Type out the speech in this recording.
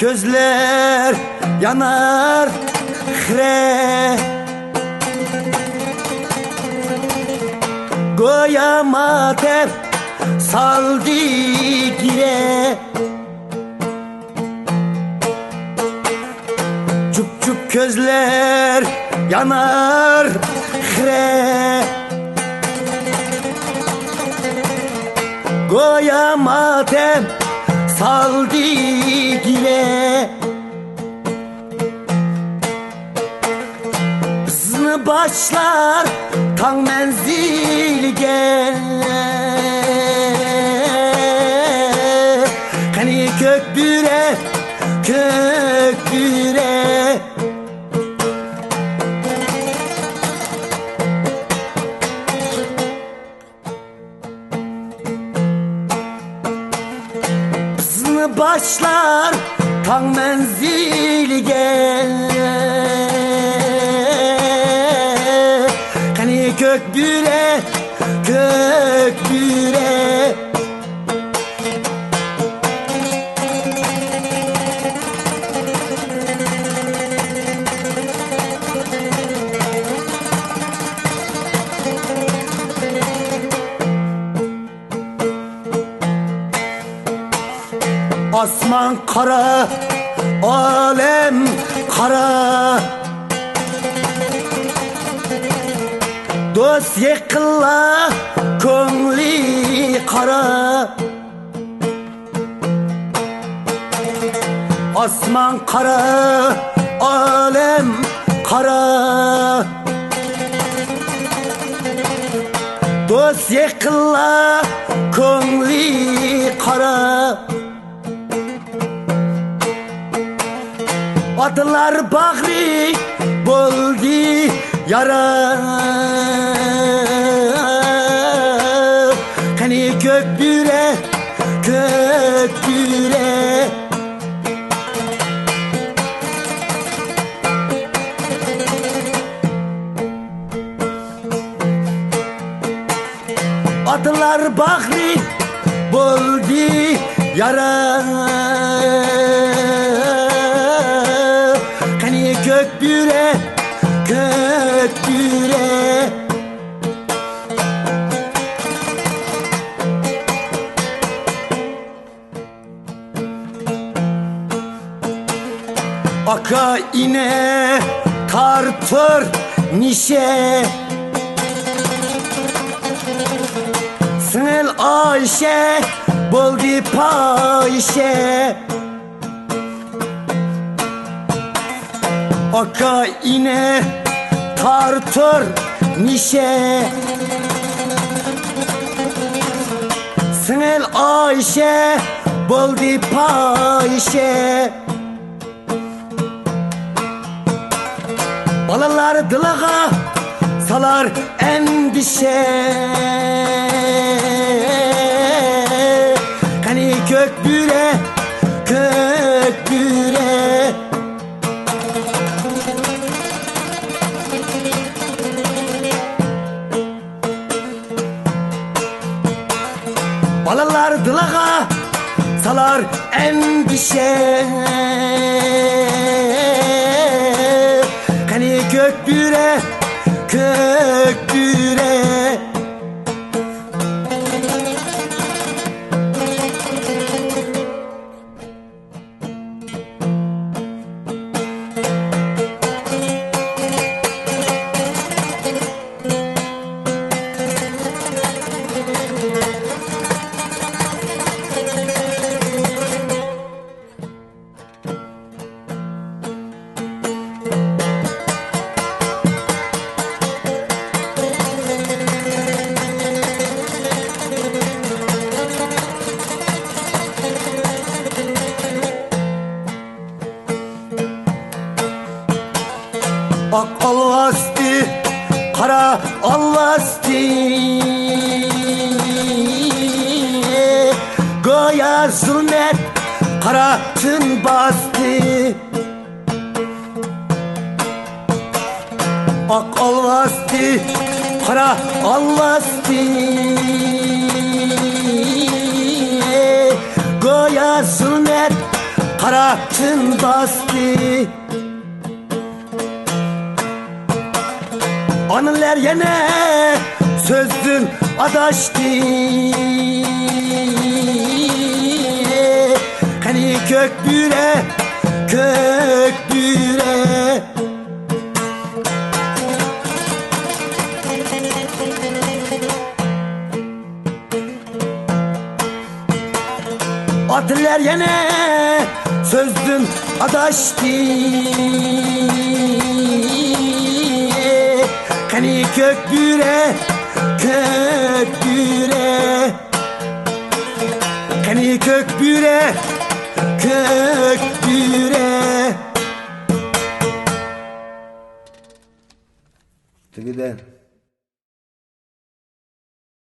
gözler yanar hre Goya mater saldı gire Çup çup gözler yanar hre Goya matem saldı gire Hızlı başlar tan menzilge. Hani kök büre kök Başlar tan menzilge Hani kök büre kök büre Asman kara, alem kara. Dost yıkıla, köngli kara. Asman kara, alem kara. Dost yıkıla, köngli kara Adılar bağrı buldu yara. Hani kök büre, kök büre Adılar bağrı buldu yara Aka ine tartır nişe. Sınıl Ayşe buldu payşe Aka ine tartır nişe. Sınıl Ayşe buldu payşe Balalar dılağa salar endişe. Hani kök büre, kök büre. Balalar dılağa salar endişe Hani kök Ak alvasti, kara alvasti Goya zulmet, kara tın bastı. Ak alvasti, kara alvasti Goya zulmet, kara tın bastı Anılar yine sözün adaştı Hani kök büre, kök büre. Atiller yine sözün adaştı Hani kök büre, kök büre Hani kök büre, kök büre Tıkıdan.